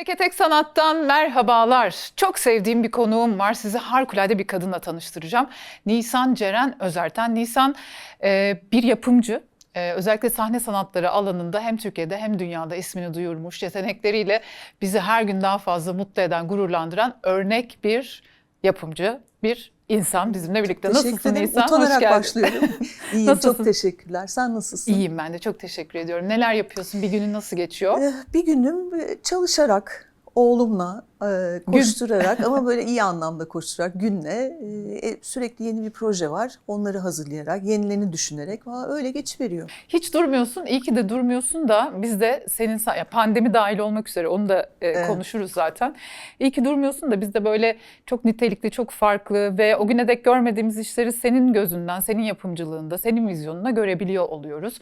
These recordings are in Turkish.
Teke Tek Sanat'tan merhabalar. Çok sevdiğim bir konuğum var. Sizi harikulade bir kadınla tanıştıracağım. Nisan Ceren Özerten. Nisan e, bir yapımcı. E, özellikle sahne sanatları alanında hem Türkiye'de hem dünyada ismini duyurmuş. Yetenekleriyle bizi her gün daha fazla mutlu eden, gururlandıran örnek bir yapımcı, bir insan bizimle birlikte. Teşekkür Nasılsın ederim. Nisan? Utanarak Hoş geldin. başlıyorum. İyiyim, Nasılsın? çok teşekkürler. Sen nasılsın? İyiyim ben de çok teşekkür ediyorum. Neler yapıyorsun? Bir günün nasıl geçiyor? Eh, Bir günüm eh, çalışarak, oğlumla eh, koşturarak ama böyle iyi anlamda koşturarak günle eh, sürekli yeni bir proje var. Onları hazırlayarak, yenilerini düşünerek valla öyle geçiveriyor. Hiç durmuyorsun. İyi ki de durmuyorsun da biz de senin ya pandemi dahil olmak üzere onu da e, Evet. konuşuruz zaten. İyi ki durmuyorsun da biz de böyle çok nitelikli, çok farklı ve o güne dek görmediğimiz işleri senin gözünden, senin yapımcılığında, senin vizyonuna görebiliyor oluyoruz.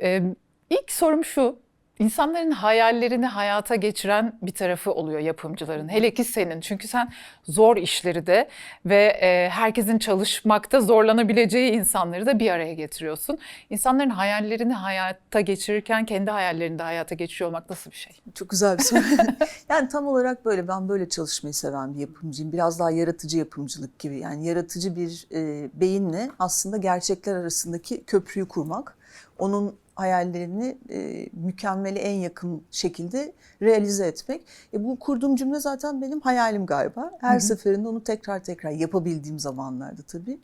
E, ilk sorum şu. İnsanların hayallerini hayata geçiren bir tarafı oluyor yapımcıların. Hele ki senin. Çünkü sen zor işleri de ve e, herkesin çalışmakta zorlanabileceği insanları da bir araya getiriyorsun. İnsanların hayallerini hayata geçirirken kendi hayallerini de hayata geçiriyor olmak nasıl bir şey? Çok güzel bir soru. yani tam olarak böyle ben böyle çalışmayı seven bir yapımcıyım. Biraz daha yaratıcı yapımcılık gibi. Yani yaratıcı bir e, beyinle aslında gerçekler arasındaki köprüyü kurmak. Onun hayallerini e, mükemmele en yakın şekilde realize etmek. E, bu kurduğum cümle zaten benim hayalim galiba. Her Hı hı. seferinde onu tekrar tekrar yapabildiğim zamanlarda tabii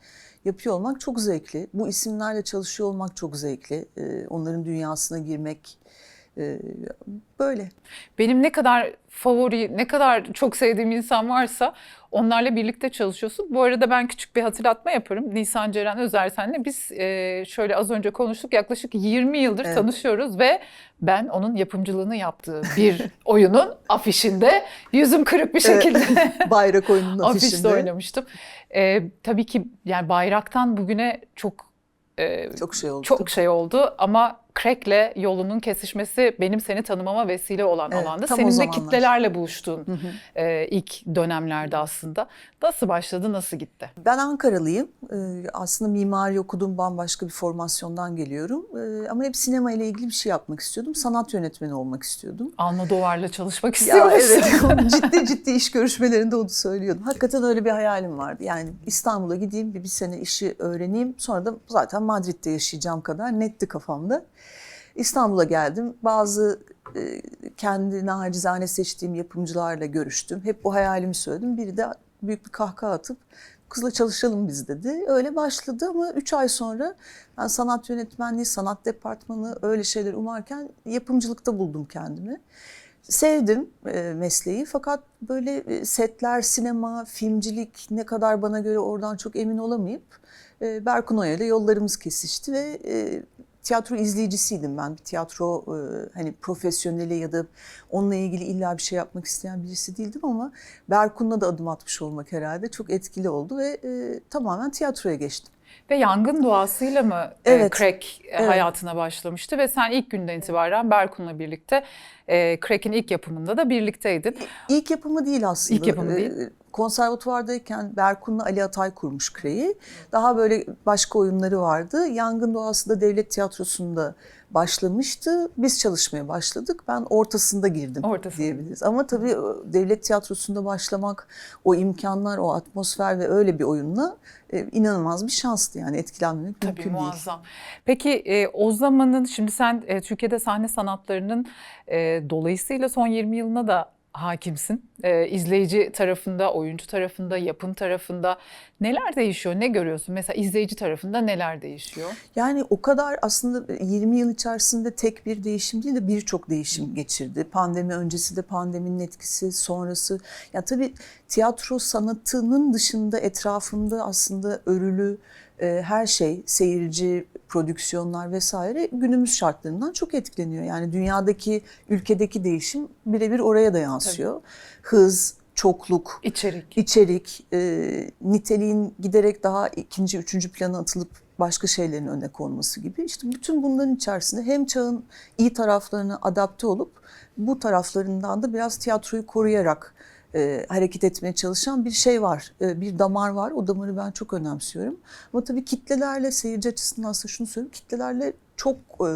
yapıyor olmak çok zevkli. Bu isimlerle çalışıyor olmak çok zevkli. E, onların dünyasına girmek böyle. Benim ne kadar favori, ne kadar çok sevdiğim insan varsa onlarla birlikte çalışıyorsun. Bu arada ben küçük bir hatırlatma yaparım. Nisan Ceren Özersen'le biz e, şöyle az önce konuştuk. Yaklaşık 20 yıldır Evet. tanışıyoruz ve ben onun yapımcılığını yaptığı bir oyunun afişinde yüzüm kırık bir Evet. şekilde Bayrak oyununun afişte afişinde. oynamıştım. E, tabii ki yani bayraktan bugüne çok e, Çok şey oldu. çok şey oldu ama Crack'le yolunun kesişmesi benim seni tanımama vesile olan Evet, alanda. Senin de kitlelerle buluştuğun Hı hı. e, ilk dönemlerde aslında. Nasıl başladı, nasıl gitti? Ben Ankaralıyım. Ee, aslında mimari okudum, bambaşka bir formasyondan geliyorum. Ee, ama hep sinema ile ilgili bir şey yapmak istiyordum. Sanat yönetmeni olmak istiyordum. Almodovar'la çalışmak Ya istiyormuşsun. evet, ciddi ciddi iş görüşmelerinde onu söylüyordum. Hakikaten öyle bir hayalim vardı. Yani İstanbul'a gideyim, bir, bir sene işi öğreneyim. Sonra da zaten Madrid'de yaşayacağım kadar netti kafamda. İstanbul'a geldim. Bazı e, kendi nacizane seçtiğim yapımcılarla görüştüm. Hep bu hayalimi söyledim. Biri de büyük bir kahkaha atıp kızla çalışalım biz dedi. Öyle başladı ama üç ay sonra ben sanat yönetmenliği, sanat departmanı öyle şeyler umarken yapımcılıkta buldum kendimi. Sevdim e, mesleği fakat böyle e, setler, sinema, filmcilik ne kadar bana göre oradan çok emin olamayıp e, Berkun Oya ile yollarımız kesişti ve tiyatro izleyicisiydim ben. Bir tiyatro e, hani profesyoneli ya da onunla ilgili illa bir şey yapmak isteyen birisi değildim ama Berkun'la da adım atmış olmak herhalde çok etkili oldu ve e, tamamen tiyatroya geçtim. Ve yangın duasıyla mı Evet, e, Crack e, evet. hayatına başlamıştı ve sen ilk günden itibaren Berkun'la birlikte e, Crack'in ilk yapımında da birlikteydin. İlk yapımı değil aslında. İlk yapımı değil. Ee, Konservatuvardayken Berkun'la Ali Atay kurmuş Kre'yi. Daha böyle başka oyunları vardı. Yangın Doğası da Devlet Tiyatrosu'nda başlamıştı. Biz çalışmaya başladık. Ben ortasında girdim Ortasında. diyebiliriz. Ama tabii o Devlet Tiyatrosu'nda başlamak, o imkanlar, o atmosfer ve öyle bir oyunla e, inanılmaz bir şanstı. Yani etkilenmemek Tabii mümkün değil. muazzam. Peki e, o zamanın şimdi sen e, Türkiye'de sahne sanatlarının e, dolayısıyla son 20 yılına da hakimsin. E, izleyici tarafında, oyuncu tarafında, yapım tarafında neler değişiyor? Ne görüyorsun? Mesela izleyici tarafında neler değişiyor? Yani o kadar aslında 20 yıl içerisinde tek bir değişim değil de birçok değişim geçirdi. Pandemi öncesi de pandeminin etkisi, sonrası. Ya tabii tiyatro sanatının dışında etrafında aslında örülü e, her şey, seyirci, prodüksiyonlar vesaire günümüz şartlarından çok etkileniyor. Yani dünyadaki, ülkedeki değişim birebir oraya da yansıyor. Hız, çokluk, İçerik. içerik, e, niteliğin giderek daha ikinci, üçüncü plana atılıp başka şeylerin önüne konması gibi. İşte bütün bunların içerisinde hem çağın iyi taraflarına adapte olup bu taraflarından da biraz tiyatroyu koruyarak e, hareket etmeye çalışan bir şey var. E, bir damar var. O damarı ben çok önemsiyorum. Ama tabii kitlelerle seyirci açısından aslında şunu söyleyeyim. Kitlelerle çok e,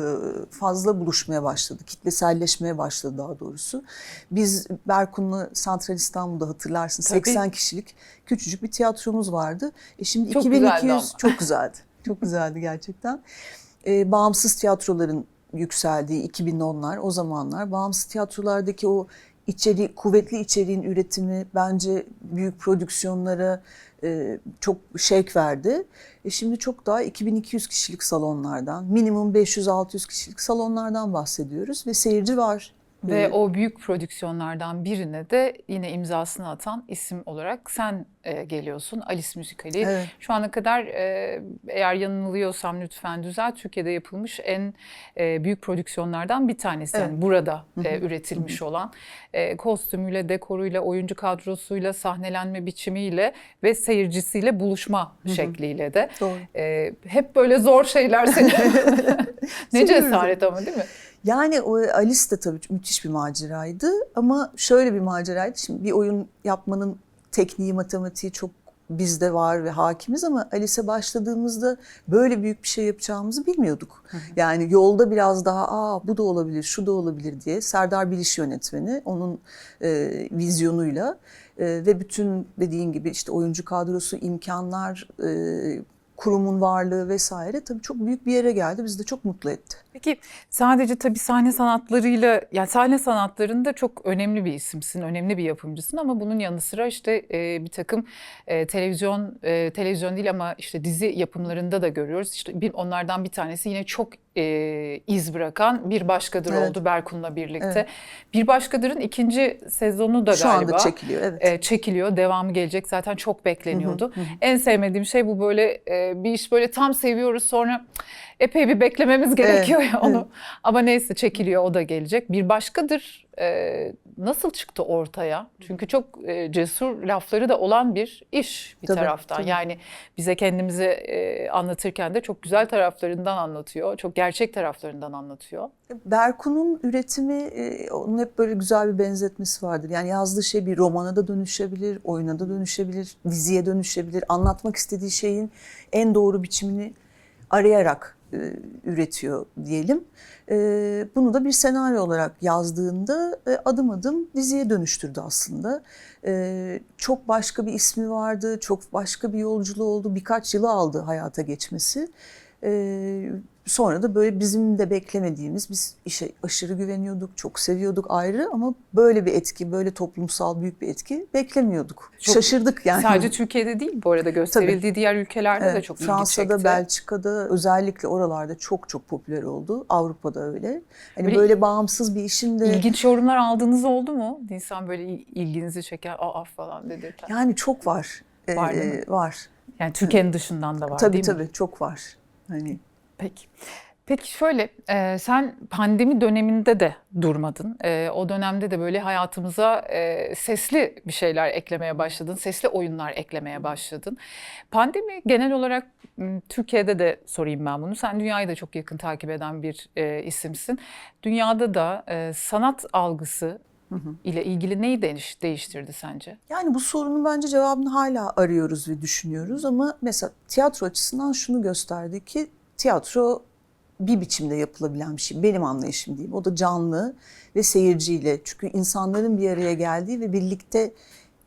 fazla buluşmaya başladı. Kitleselleşmeye başladı daha doğrusu. Biz Berkun'la Santral İstanbul'da hatırlarsın Tabii. 80 kişilik küçücük bir tiyatromuz vardı. E şimdi Çok güzeldi 2200 ama. çok güzeldi. Çok güzeldi gerçekten. E, bağımsız tiyatroların yükseldiği 2010'lar o zamanlar bağımsız tiyatrolardaki o içeri kuvvetli içeriğin üretimi bence büyük prodüksiyonlara e, çok şevk verdi. E şimdi çok daha 2200 kişilik salonlardan, minimum 500-600 kişilik salonlardan bahsediyoruz ve seyirci var. Ve o büyük prodüksiyonlardan birine de yine imzasını atan isim olarak sen e, geliyorsun. Alice Müzikali. Evet. Şu ana kadar e, eğer yanılıyorsam lütfen düzelt. Türkiye'de yapılmış en e, büyük prodüksiyonlardan bir tanesi. Yani Evet. burada e, üretilmiş olan e, kostümüyle, dekoruyla, oyuncu kadrosuyla, sahnelenme biçimiyle ve seyircisiyle buluşma şekliyle de. Doğru. E, hep böyle zor şeyler seni. ne cesaret ama değil mi? Yani o Alice de tabii müthiş bir maceraydı ama şöyle bir maceraydı. Şimdi bir oyun yapmanın tekniği, matematiği çok bizde var ve hakimiz ama Alice'e başladığımızda böyle büyük bir şey yapacağımızı bilmiyorduk. Yani yolda biraz daha aa bu da olabilir, şu da olabilir diye Serdar Biliş yönetmeni onun e, vizyonuyla e, ve bütün dediğin gibi işte oyuncu kadrosu, imkanlar, e, kurumun varlığı vesaire tabii çok büyük bir yere geldi. Bizi de çok mutlu etti. Peki sadece tabii sahne sanatlarıyla yani sahne sanatlarında çok önemli bir isimsin, önemli bir yapımcısın ama bunun yanı sıra işte e, bir takım e, televizyon e, televizyon değil ama işte dizi yapımlarında da görüyoruz. İşte bir, onlardan bir tanesi yine çok e, iz bırakan Bir Başkadır Evet. oldu Berkun'la birlikte. Evet. Bir Başkadır'ın ikinci sezonu da Şu galiba anda çekiliyor evet. e, çekiliyor. Devamı gelecek. Zaten çok bekleniyordu. En sevmediğim şey bu böyle e, bir iş böyle tam seviyoruz sonra epey bir beklememiz gerekiyor ya onu. Ama neyse çekiliyor o da gelecek. Bir başkadır e, nasıl çıktı ortaya? Çünkü çok e, cesur lafları da olan bir iş bir Tabii, taraftan. tabii. Yani bize kendimizi e, anlatırken de çok güzel taraflarından anlatıyor. Çok gerçek taraflarından anlatıyor. Berkun'un üretimi, e, onun hep böyle güzel bir benzetmesi vardır. Yani yazdığı şey bir romana da dönüşebilir, oyuna da dönüşebilir, diziye dönüşebilir. Anlatmak istediği şeyin en doğru biçimini arayarak e, üretiyor diyelim. E, bunu da bir senaryo olarak yazdığında e, adım adım diziye dönüştürdü aslında. Çok başka bir ismi vardı, çok başka bir yolculuğu oldu. Birkaç yılı aldı hayata geçmesi. Sonra da böyle bizim de beklemediğimiz, biz işe aşırı güveniyorduk, çok seviyorduk ayrı ama böyle bir etki, böyle toplumsal büyük bir etki beklemiyorduk. Çok- Şaşırdık yani. Sadece Türkiye'de değil bu arada gösterildiği diğer ülkelerde de Evet, çok ilgi Fransa'da, çekti. Belçika'da özellikle oralarda çok çok popüler oldu. Avrupa'da öyle. Hani Böyle böyle, bağımsız bir işin de İlginç yorumlar aldığınız oldu mu? İnsan böyle il- ilginizi çeker, aa falan dedirten. yani çok var. Var Ee, değil mi? var. Yani Türkiye'nin dışından da var tabii değil mi? tabii çok var. Hani Peki. Peki şöyle, e, sen pandemi döneminde de durmadın. E, o dönemde de böyle hayatımıza e, sesli bir şeyler eklemeye başladın, sesli oyunlar eklemeye başladın. Pandemi genel olarak Türkiye'de de sorayım ben bunu. Sen dünyayı da çok yakın takip eden bir e, isimsin. Dünyada da e, sanat algısı ile ilgili neyi değiş, değiştirdi sence? Yani bu sorunun bence cevabını hala arıyoruz ve düşünüyoruz ama mesela tiyatro açısından şunu gösterdi ki tiyatro bir biçimde yapılabilen bir şey. Benim anlayışım diyeyim. O da canlı ve seyirciyle. Çünkü insanların bir araya geldiği ve birlikte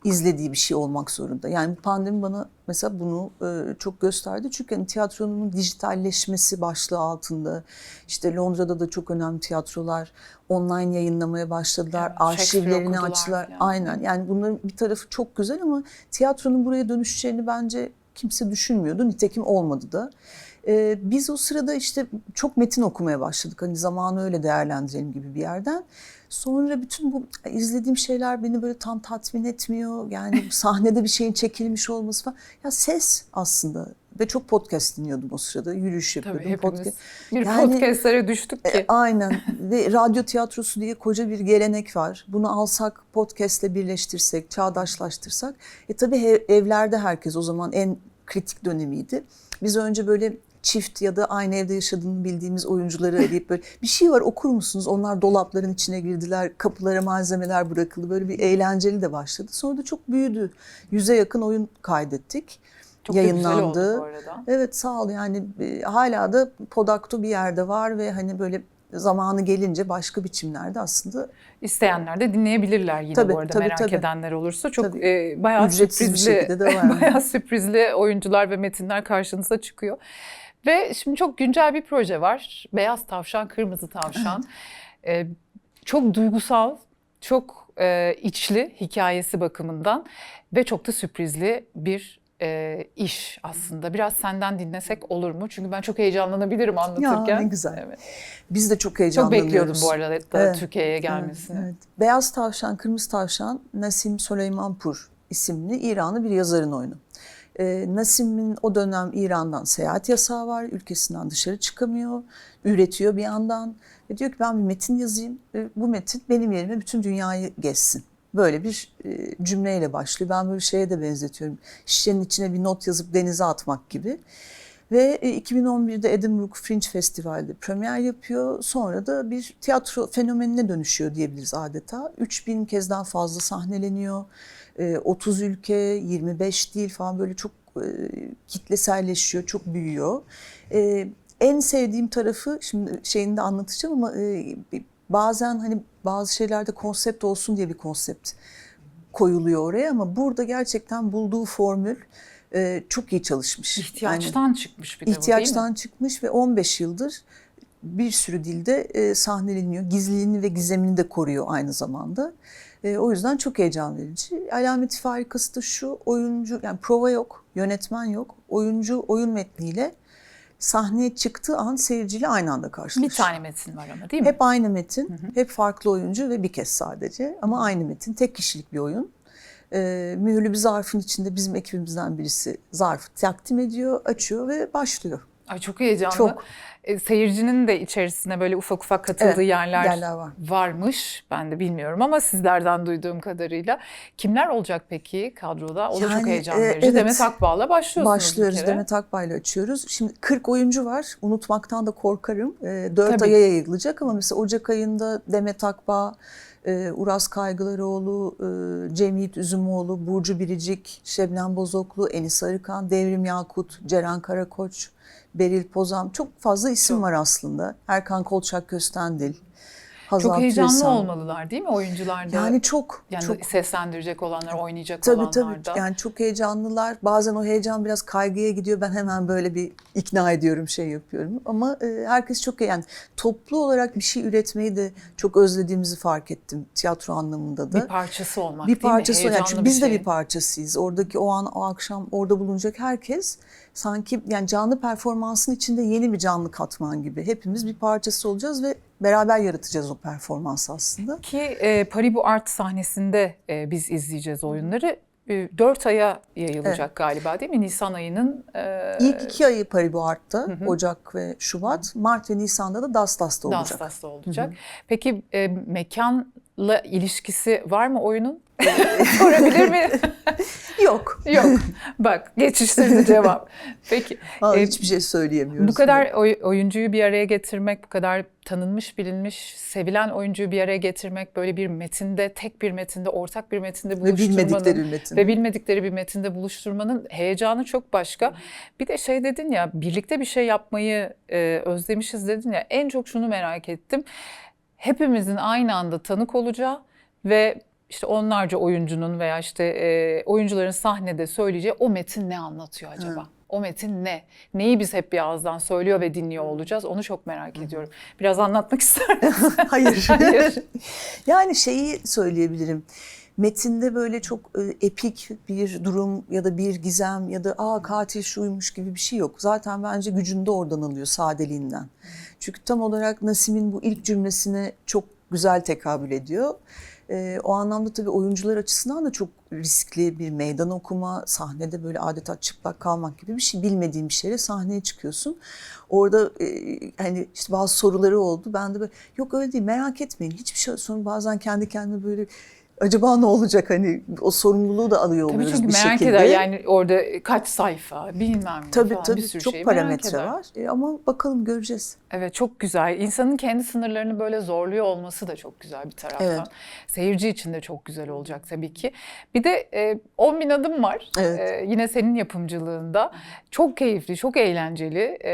izlediği bir şey olmak zorunda. Yani pandemi bana mesela bunu e, çok gösterdi. Çünkü hani tiyatronun dijitalleşmesi başlığı altında işte Londra'da da çok önemli tiyatrolar online yayınlamaya başladılar. Shakespeare arşivlerini açtılar. falan. Aynen. Yani bunların bir tarafı çok güzel ama tiyatronun buraya dönüşeceğini bence kimse düşünmüyordu. Nitekim olmadı da. Ee, biz o sırada işte çok metin okumaya başladık. Hani zamanı öyle değerlendirelim gibi bir yerden. Sonra bütün bu izlediğim şeyler beni böyle tam tatmin etmiyor. Yani sahnede bir şeyin çekilmiş olması falan. Ya ses aslında. Ve çok podcast dinliyordum o sırada. Yürüyüş yapıyordum. Tabii hepimiz podcast. bir Yani- podcastlere düştük ki. E, aynen ve radyo tiyatrosu diye koca bir gelenek var. Bunu alsak podcastle birleştirsek, çağdaşlaştırsak. E tabii evlerde herkes o zaman en kritik dönemiydi. Biz önce böyle çift ya da aynı evde yaşadığını bildiğimiz oyuncuları arayıp böyle bir şey var okur musunuz? Onlar dolapların içine girdiler, kapılara malzemeler bırakıldı. Böyle bir eğlenceli de başladı. Sonra da çok büyüdü. Yüze yakın oyun kaydettik. Çok da güzel yayınlandı. oldu bu arada. Evet sağ ol yani e, hala da Podakto bir yerde var ve hani böyle zamanı gelince başka biçimlerde aslında İsteyenler de dinleyebilirler yine Tabii, bu arada tabii, merak tabii. edenler olursa. Çok Tabii. e, bayağı Ücretsiz bir sürprizli, şekilde de var. bayağı sürprizli oyuncular ve metinler karşınıza çıkıyor. Ve şimdi çok güncel bir proje var. Beyaz Tavşan, Kırmızı Tavşan. E, çok duygusal, çok e, içli hikayesi bakımından ve çok da sürprizli bir e, iş aslında. Biraz senden dinlesek olur mu? Çünkü ben çok heyecanlanabilirim anlatırken. ne güzel. Evet. biz de çok Çok heyecanlanıyoruz. bekliyordum bu arada da Evet, Türkiye'ye gelmesini. Evet, evet. Beyaz Tavşan, Kırmızı Tavşan Nasim Süleymanpur isimli İranlı bir yazarın oyunu. Ee, Nasim'in o dönem İran'dan seyahat yasağı var, ülkesinden dışarı çıkamıyor, üretiyor bir yandan. Ve diyor ki ben bir metin yazayım, ve bu metin benim yerime bütün dünyayı gezsin. Böyle bir e, cümleyle başlıyor. Ben böyle şeye de benzetiyorum. Şişenin içine bir not yazıp denize atmak gibi. Ve e, 2011'de Edinburgh Fringe Festival'de premier yapıyor. Sonra da bir tiyatro fenomenine dönüşüyor diyebiliriz adeta. 3000 kezden fazla sahneleniyor. E, 30 ülke, 25 dil falan böyle çok e, kitleselleşiyor, çok büyüyor. E, en sevdiğim tarafı, şimdi şeyini de anlatacağım ama e, bazen hani bazı şeylerde konsept olsun diye bir konsept koyuluyor oraya ama burada gerçekten bulduğu formül e, çok iyi çalışmış. Yani- İhtiyaçtan çıkmış bir de bu ihtiyaçtan değil mi? çıkmış ve 15 yıldır bir sürü dilde e, sahneleniyor. Gizliliğini ve gizemini de koruyor aynı zamanda. E, o yüzden çok heyecan verici. Alameti farikası da şu oyuncu yani prova yok, yönetmen yok. Oyuncu oyun metniyle sahneye çıktığı an seyirciyle aynı anda karşılaşıyor. Bir tane metin var ama değil mi? Hep aynı metin, hep farklı oyuncu ve bir kez sadece ama aynı metin, tek kişilik bir oyun. Ee, mühürlü bir zarfın içinde bizim ekibimizden birisi zarfı takdim ediyor, açıyor ve başlıyor. Ay çok heyecanlı. Çok. E, seyircinin de içerisine böyle ufak ufak katıldığı Evet, yerler, yerler var. varmış. Ben de bilmiyorum ama sizlerden duyduğum kadarıyla. Kimler olacak peki kadroda? O da çok Yani, heyecan e, verici. evet. Demet Akbağ'la başlıyorsunuz Başlıyoruz. Demet Akbay'la açıyoruz. Şimdi 40 oyuncu var, unutmaktan da korkarım. Ee, 4 Tabii. aya yayılacak ama mesela Ocak ayında Demet Akbağ, e, Uras Kaygılaroğlu, e, Cemiyet Üzümoğlu, Burcu Biricik, Şebnem Bozoklu, Enis Arıkan, Devrim Yakut, Ceren Karakoç, Beril Pozam. Çok fazla isim Çok. var aslında. Erkan Kolçak Köstendil, Hazal Çok heyecanlı olmalılar değil mi oyuncular da? Yani çok, yani çok seslendirecek olanlar, oynayacak Tabii olanlar tabii. da. Yani çok heyecanlılar. Bazen o heyecan biraz kaygıya gidiyor. Ben hemen böyle bir ikna ediyorum, şey yapıyorum. Ama e, herkes çok yani toplu olarak bir şey üretmeyi de çok özlediğimizi fark ettim tiyatro anlamında da. bir parçası olmak bir değil mi? parçası yani çünkü biz de şey. bir parçasıyız. Oradaki o an o akşam orada bulunacak herkes sanki yani canlı performansın içinde yeni bir canlı katman gibi. Hepimiz bir parçası olacağız ve beraber yaratacağız o performansı aslında. Ki e, Paribu Art sahnesinde e, biz izleyeceğiz oyunları. E, 4 aya yayılacak galiba değil mi? Nisan ayının e, İlk iki ayı Paribu Art'ta, Ocak ve Şubat. Mart ve Nisan'da da Dastas'ta olacak. Dastas'ta olacak. Peki e, mekanla ilişkisi var mı oyunun? Sorabilir miyim? Yok. Yok. Bak geçiştirdi cevap. Peki. Aa, E, hiçbir şey söyleyemiyoruz. Bu kadar oy- oyuncuyu bir araya getirmek, bu kadar tanınmış, bilinmiş, sevilen oyuncuyu bir araya getirmek, böyle bir metinde, tek bir metinde, ortak bir metinde ve buluşturmanın bilmedikleri bir metin. ve bilmedikleri bir metinde buluşturmanın heyecanı çok başka. Bir de şey dedin ya, birlikte bir şey yapmayı e, özlemişiz dedin ya. En çok şunu merak ettim. Hepimizin aynı anda tanık olacağı ve işte onlarca oyuncunun veya işte e, oyuncuların sahnede söyleyeceği o metin ne anlatıyor acaba? O metin ne? Neyi biz hep bir ağızdan söylüyor ve dinliyor olacağız? Onu çok merak ediyorum. Biraz anlatmak ister misin? Hayır. Hayır. yani şeyi söyleyebilirim. Metinde böyle çok e, epik bir durum ya da bir gizem ya da aa katil şuymuş gibi bir şey yok. Zaten bence gücünü de oradan alıyor sadeliğinden. Çünkü tam olarak Nasim'in bu ilk cümlesine çok güzel tekabül ediyor. E, o anlamda tabii oyuncular açısından da çok riskli bir meydan okuma, sahnede böyle adeta çıplak kalmak gibi bir şey. Bilmediğin bir şeyle sahneye çıkıyorsun. Orada e, hani işte bazı soruları oldu. Ben de böyle yok öyle değil merak etmeyin hiçbir şey sonra bazen kendi kendime böyle acaba ne olacak hani o sorumluluğu da alıyor Tabii oluyoruz çünkü bir merak şekilde. eder yani orada kaç sayfa bilmem ne Tabii falan tabii bir sürü çok merak parametre var E, ama bakalım göreceğiz. Evet çok güzel. İnsanın kendi sınırlarını böyle zorluyor olması da çok güzel bir taraftan. Evet. Seyirci için de çok güzel olacak tabii ki. Bir de e, 10 bin adım var. Evet. E, yine senin yapımcılığında. Çok keyifli, çok eğlenceli e,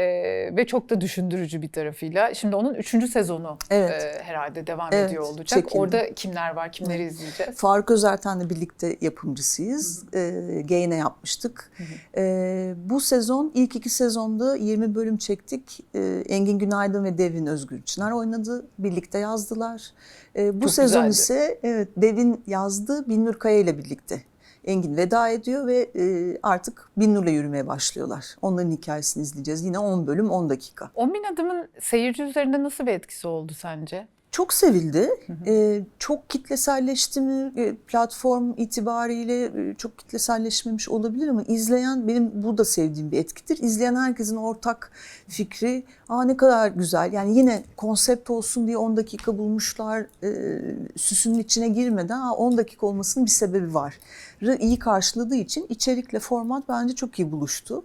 ve çok da düşündürücü bir tarafıyla. Şimdi onun 3. sezonu Evet. e, herhalde devam Evet, ediyor olacak. çekildi. Orada kimler var, kimleri izleyeceğiz? Faruk Özerten'le birlikte yapımcısıyız. Ee, Gayne yapmıştık. Ee, bu sezon ilk iki sezonda 20 bölüm çektik. Ee, Engin Günaydın ve Devin Özgür Çınar oynadı. Birlikte yazdılar. Ee, bu Çok sezon güzeldi. ise evet Devin yazdı. Binnur Kaya ile birlikte. Engin veda ediyor ve e, artık Binnur'la yürümeye başlıyorlar. Onların hikayesini izleyeceğiz. Yine 10 bölüm 10 dakika. 10 bin adımın seyirci üzerinde nasıl bir etkisi oldu sence? Çok sevildi. Ee, çok kitleselleşti mi? Ee, platform itibariyle e, çok kitleselleşmemiş olabilir ama izleyen benim burada sevdiğim bir etkidir. İzleyen herkesin ortak fikri aa ne kadar güzel. Yani yine konsept olsun diye 10 dakika bulmuşlar. Ee, süsünün içine girmeden aa 10 dakika olmasının bir sebebi var. Rı iyi karşıladığı için içerikle format bence çok iyi buluştu.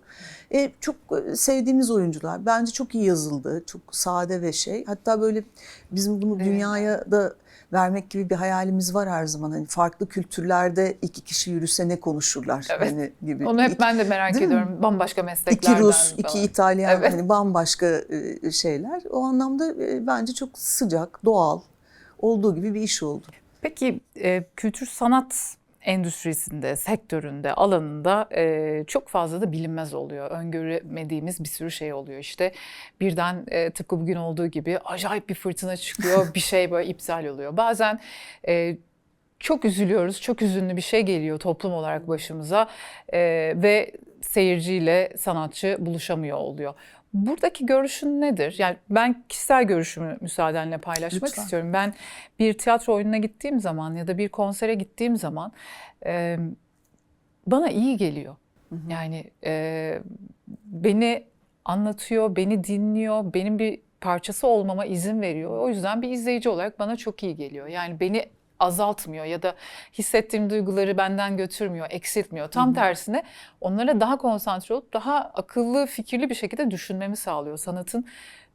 E, çok e, sevdiğimiz oyuncular. Bence çok iyi yazıldı. Çok sade ve şey. Hatta böyle bizim bunu Evet. dünyaya da vermek gibi bir hayalimiz var her zaman. Hani farklı kültürlerde iki kişi yürüse ne konuşurlar Evet. hani gibi. Onu hep İki- ben de merak Değil mi? ediyorum. Bambaşka mesleklerden İki Rus, iki falan. İtalyan Evet. hani bambaşka e, şeyler. O anlamda e, bence çok sıcak, doğal olduğu gibi bir iş oldu. Peki e, kültür sanat endüstrisinde, sektöründe, alanında e, çok fazla da bilinmez oluyor. Öngöremediğimiz bir sürü şey oluyor. İşte birden e, tıpkı bugün olduğu gibi acayip bir fırtına çıkıyor, bir şey böyle iptal oluyor. Bazen e, çok üzülüyoruz, çok üzünlü bir şey geliyor toplum olarak başımıza e, ve seyirciyle sanatçı buluşamıyor oluyor. Buradaki görüşün nedir? Yani ben kişisel görüşümü müsaadenle paylaşmak Lütfen. istiyorum. Ben bir tiyatro oyununa gittiğim zaman ya da bir konsere gittiğim zaman e, bana iyi geliyor. Yani e, beni anlatıyor, beni dinliyor, benim bir parçası olmama izin veriyor. O yüzden bir izleyici olarak bana çok iyi geliyor. Yani beni azaltmıyor ya da hissettiğim duyguları benden götürmüyor, eksiltmiyor. Tam tersine onlara daha konsantre olup daha akıllı, fikirli bir şekilde düşünmemi sağlıyor. Sanatın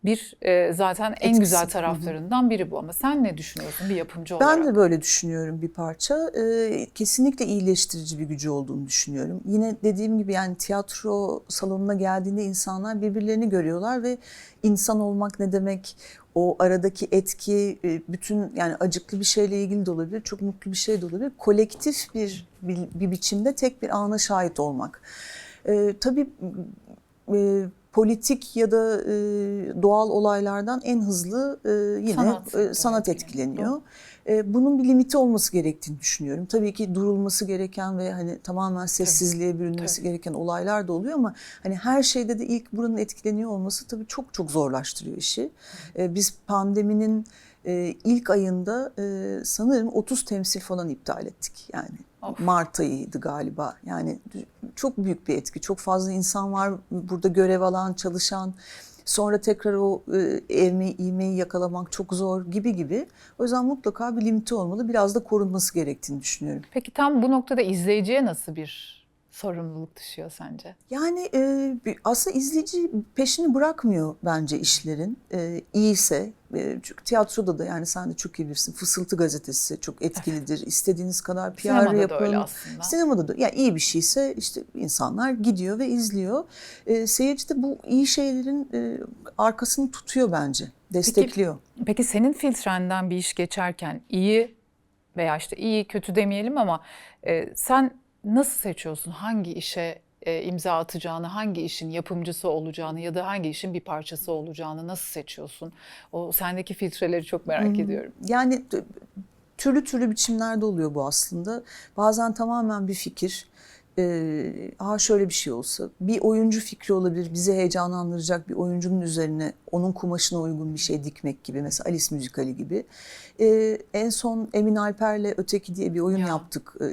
bir e, zaten en Etkisi. güzel taraflarından biri bu. Ama sen ne düşünüyorsun bir yapımcı olarak? Ben de böyle düşünüyorum bir parça. Ee, kesinlikle iyileştirici bir gücü olduğunu düşünüyorum. Yine dediğim gibi yani tiyatro salonuna geldiğinde insanlar birbirlerini görüyorlar ve insan olmak ne demek? O aradaki etki e, bütün yani acıklı bir şeyle ilgili de olabilir, çok mutlu bir şey de olabilir. Kolektif bir bir, bir biçimde tek bir ana şahit olmak. Ee, tabii e, politik ya da e, doğal olaylardan en hızlı e, yine Sanat e, sanat, etkileniyor. E, bunun bir limiti olması gerektiğini düşünüyorum. Tabii ki durulması gereken ve hani tamamen sessizliğe bürünmesi Tabii. gereken olaylar da oluyor ama hani her şeyde de ilk buranın etkileniyor olması tabii çok çok zorlaştırıyor işi. E, biz pandeminin e, ilk ayında e, sanırım 30 temsil falan iptal ettik yani. Of. Mart ayıydı galiba. Yani çok büyük bir etki. Çok fazla insan var burada görev alan, çalışan. Sonra tekrar o e, evmeyi, ivmeyi yakalamak çok zor gibi gibi. O yüzden mutlaka bir limiti olmalı. Biraz da korunması gerektiğini düşünüyorum. Peki tam bu noktada izleyiciye nasıl bir sorumluluk düşüyor sence? Yani e, aslında izleyici peşini bırakmıyor bence işlerin. E, iyiyse, e, çünkü tiyatroda da yani sen de çok iyi bilirsin. Fısıltı gazetesi çok etkilidir. İstediğiniz kadar PR Sinemada da yapın. öyle aslında. Sinemada da yani iyi bir şeyse işte insanlar gidiyor ve izliyor. E, seyirci de bu iyi şeylerin e, arkasını tutuyor bence. Destekliyor. Peki senin filtrenden bir iş geçerken iyi veya işte iyi kötü demeyelim ama e, sen nasıl seçiyorsun hangi işe e, imza atacağını, hangi işin yapımcısı olacağını ya da hangi işin bir parçası olacağını nasıl seçiyorsun? O sendeki filtreleri çok merak ediyorum. Yani türlü türlü biçimlerde oluyor bu aslında. Bazen tamamen bir fikir. E, ha şöyle bir şey olsa bir oyuncu fikri olabilir bizi heyecanlandıracak bir oyuncunun üzerine onun kumaşına uygun bir şey dikmek gibi mesela Alice müzikali gibi. E, en son Emin Alper'le Öteki diye bir oyun Ya. yaptık. E,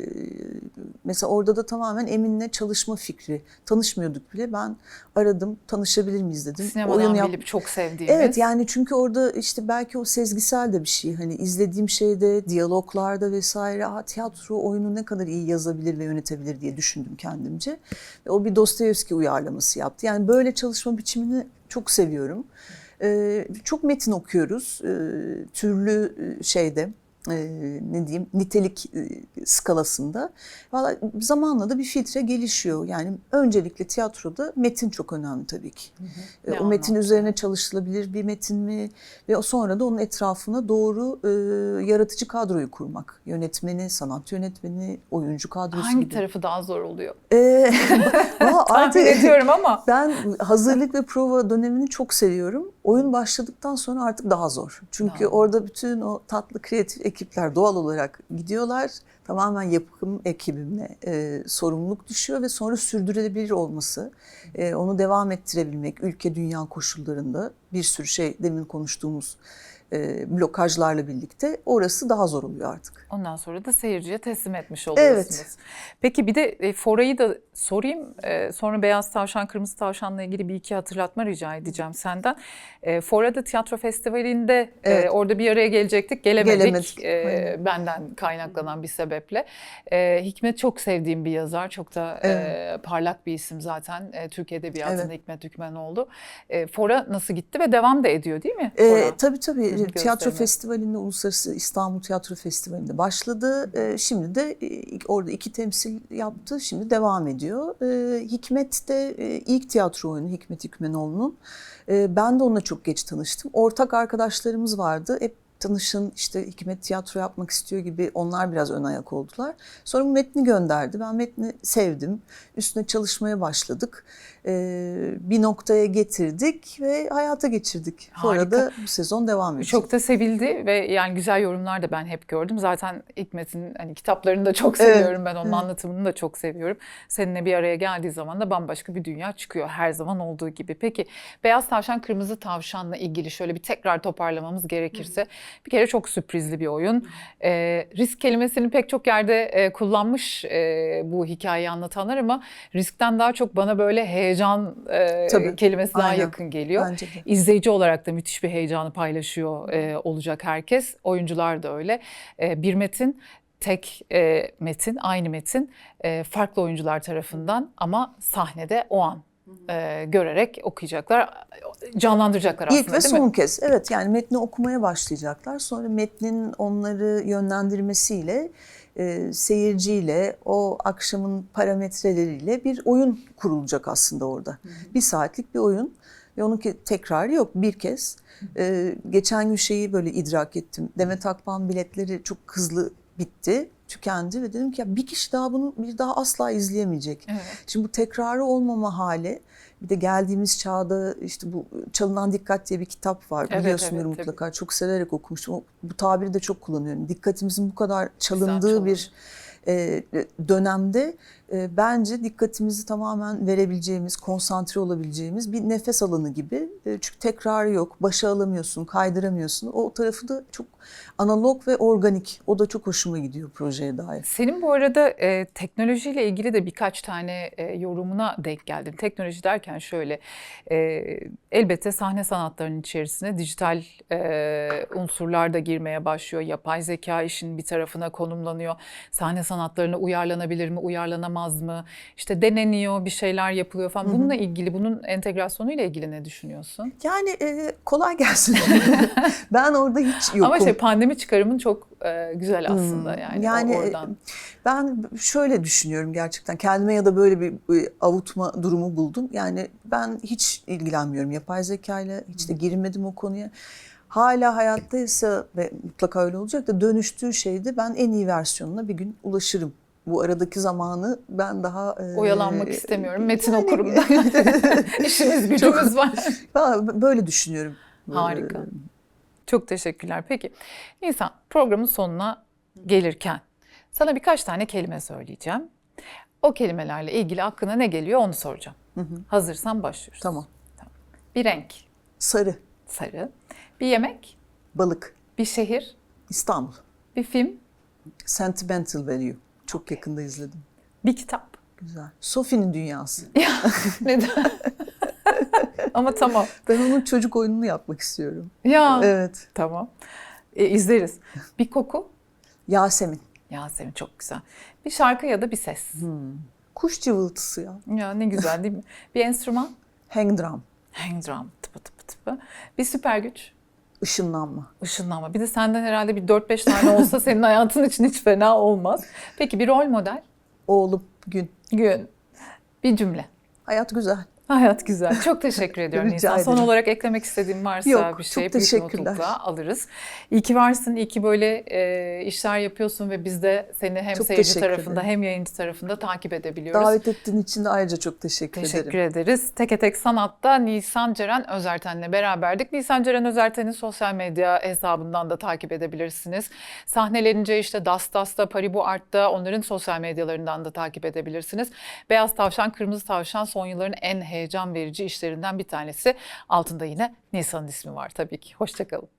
mesela orada da tamamen Emin'le çalışma fikri. Tanışmıyorduk bile. Ben aradım tanışabilir miyiz dedim. Sinemadan yap- bilip çok sevdiğimiz. Evet yani çünkü orada işte belki o sezgisel de bir şey. Hani izlediğim şeyde, diyaloglarda vesaire tiyatro oyunu ne kadar iyi yazabilir ve yönetebilir diye düşündüm kendimce. Ve o bir Dostoyevski uyarlaması yaptı. Yani böyle çalışma biçimini çok seviyorum. Ee, çok metin okuyoruz. Ee, türlü e, şeyde e, ne diyeyim nitelik e, skalasında. Valla zamanla da bir filtre gelişiyor. Yani öncelikle tiyatroda metin çok önemli tabii ki. E, Ne o metin anlamda? üzerine çalışılabilir bir metin mi ve o sonra da onun etrafına doğru e, yaratıcı kadroyu kurmak. Yönetmeni, sanat yönetmeni, oyuncu kadrosu Hangi gibi. tarafı daha zor oluyor? E, artık ediyorum ama. ben hazırlık ve prova dönemini çok seviyorum. Oyun başladıktan sonra artık daha zor. Çünkü Daha. orada bütün o tatlı kreatif ekipler doğal olarak gidiyorlar. Tamamen yapım ekibimle e, sorumluluk düşüyor ve sonra sürdürülebilir olması, e, onu devam ettirebilmek ülke dünya koşullarında bir sürü şey demin konuştuğumuz e, blokajlarla birlikte orası daha zor oluyor artık. Ondan sonra da seyirciye teslim etmiş oluyorsunuz. Peki bir de e, Fora'yı da sorayım. E, sonra Beyaz Tavşan, Kırmızı Tavşan'la ilgili bir iki hatırlatma rica edeceğim senden. E, Fora'da tiyatro festivalinde e, Evet. orada bir araya gelecektik. Gelemedik. Gelemedik. E, benden kaynaklanan bir sebeple. E, Hikmet çok sevdiğim bir yazar. Çok da e, parlak bir isim zaten. E, Türk Edebiyatı'nda Evet. Hikmet Hükmenoğlu. E, Fora nasıl gitti ve devam da ediyor değil mi? Ee, Fora? tabii tabii. Hı hı, Tiyatro. Festivalinde, Uluslararası İstanbul Tiyatro Festivali'nde başladı. Ee, şimdi de e, orada iki temsil yaptı. Şimdi devam ediyor. Ee, Hikmet de e, ilk tiyatro oyunu Hikmet Hükmenoğlu'nun. Ee, ben de onunla çok geç tanıştım. Ortak arkadaşlarımız vardı. Hep tanışın işte Hikmet tiyatro yapmak istiyor gibi onlar biraz ön ayak oldular. Sonra bu metni gönderdi. Ben metni sevdim. Üstüne çalışmaya başladık. Ee, bir noktaya getirdik ve hayata geçirdik. Sonra Harika. da bu sezon devam edecek. Çok da sevildi ve yani güzel yorumlar da ben hep gördüm. Zaten Hikmet'in hani kitaplarını da çok Evet, seviyorum ben onun evet. anlatımını da çok seviyorum. Seninle bir araya geldiği zaman da bambaşka bir dünya çıkıyor her zaman olduğu gibi. Peki Beyaz Tavşan Kırmızı Tavşan'la ilgili şöyle bir tekrar toparlamamız gerekirse bir kere çok sürprizli bir oyun. Ee, risk kelimesini pek çok yerde e, kullanmış e, bu hikayeyi anlatanlar ama riskten daha çok bana böyle heyecan e, Tabii, kelimesi daha aynen. yakın geliyor. Bence de. İzleyici olarak da müthiş bir heyecanı paylaşıyor e, olacak herkes. Oyuncular da öyle. E, bir metin, tek e, metin, aynı metin e, farklı oyuncular tarafından ama sahnede o an e, görerek okuyacaklar, canlandıracaklar aslında İlk ve değil son mi? kez. Evet yani metni okumaya başlayacaklar. Sonra metnin onları yönlendirmesiyle e, seyirciyle o akşamın parametreleriyle bir oyun kurulacak aslında orada. Bir saatlik bir oyun ve onun ki tekrarı yok bir kez. E, geçen gün şeyi böyle idrak ettim. Demet Akbağ'ın biletleri çok hızlı bitti, tükendi ve dedim ki ya bir kişi daha bunu bir daha asla izleyemeyecek. Evet. Şimdi bu tekrarı olmama hali bir de geldiğimiz çağda işte bu Çalınan Dikkat diye bir kitap var Evet, biliyorsundur evet, mutlaka çok severek okumuştum. O- Bu tabiri de çok kullanıyorum. Dikkatimizin bu kadar çalındığı çalındı. bir e, dönemde e, bence dikkatimizi tamamen verebileceğimiz, konsantre olabileceğimiz bir nefes alanı gibi. E, çünkü tekrarı yok, başa alamıyorsun, kaydıramıyorsun. O tarafı da çok analog ve organik. O da çok hoşuma gidiyor projeye dair. Senin bu arada e, teknolojiyle ilgili de birkaç tane e, yorumuna denk geldim. Teknoloji derken şöyle, e, elbette sahne sanatlarının içerisine dijital e, unsurlar da girmeye başlıyor. Yapay zeka işin bir tarafına konumlanıyor. Sahne sanatlarına uyarlanabilir mi, uyarlanamaz mı? İşte deneniyor, bir şeyler yapılıyor falan. Bununla ilgili, bunun entegrasyonuyla ilgili ne düşünüyorsun? Yani e, kolay gelsin. ben orada hiç yokum. Ama işte pandemi çıkarımın çok e, güzel aslında Hmm, yani, yani, o oradan. Ben şöyle düşünüyorum gerçekten. Kendime ya da böyle bir e, avutma durumu buldum. Yani ben hiç ilgilenmiyorum yapay zekayla. Hiç de girmedim o konuya. Hala hayattaysa ve mutlaka öyle olacak da dönüştüğü şeyde ben en iyi versiyonuna bir gün ulaşırım. Bu aradaki zamanı ben daha... e, Oyalanmak istemiyorum. Metin yani- okurum da. İşimiz gücümüz var. Ben böyle düşünüyorum. Harika. Çok teşekkürler. Peki Nisan programın sonuna gelirken sana birkaç tane kelime söyleyeceğim. O kelimelerle ilgili aklına ne geliyor onu soracağım. Hazırsan başlıyoruz. Tamam. Bir renk Sarı, sarı, bir yemek, balık, bir şehir, İstanbul. bir film, Sentimental Value. Çok yakında izledim. bir kitap. Güzel. Sophie'nin dünyası. Neden? Ama tamam. Ben onun çocuk oyununu yapmak istiyorum. Ya Evet. tamam. E, izleriz. Bir koku. Yasemin. Yasemin çok güzel. Bir şarkı ya da bir ses. Kuş cıvıltısı ya. Ya ne güzel değil mi? Bir enstrüman. Hang drum. Hang drum. Tıpı tıpı tıpı. Bir süper güç. Işınlanma. Işınlanma. Bir de senden herhalde bir 4-5 tane olsa senin hayatın için hiç fena olmaz. Peki bir rol model. Oğlum gün. Gün. Bir cümle. Hayat güzel. Hayat güzel. Çok teşekkür ediyorum Rica Nisan. Son olarak eklemek istediğim varsa Yok, bir çok şey büyük teşekkürler. mutlulukla alırız. İyi ki varsın. İyi ki böyle e, işler yapıyorsun ve biz de seni hem Çok seyirci teşekkür tarafında ederim. hem yayıncı tarafında takip edebiliyoruz. Davet ettiğin için de ayrıca çok teşekkür, Teşekkür ederim. ederiz. Teke Tek Sanat'ta Nisan Ceren Özerten'le beraberdik. Nisan Ceren Özerten'in sosyal medya hesabından da takip edebilirsiniz. Sahnelerince işte Das Das'ta, Paribu Art'ta onların sosyal medyalarından da takip edebilirsiniz. Beyaz Tavşan, Kırmızı Tavşan son yılların en heyecan verici işlerinden bir tanesi. Altında yine Nisan'ın ismi var tabii ki. Hoşçakalın.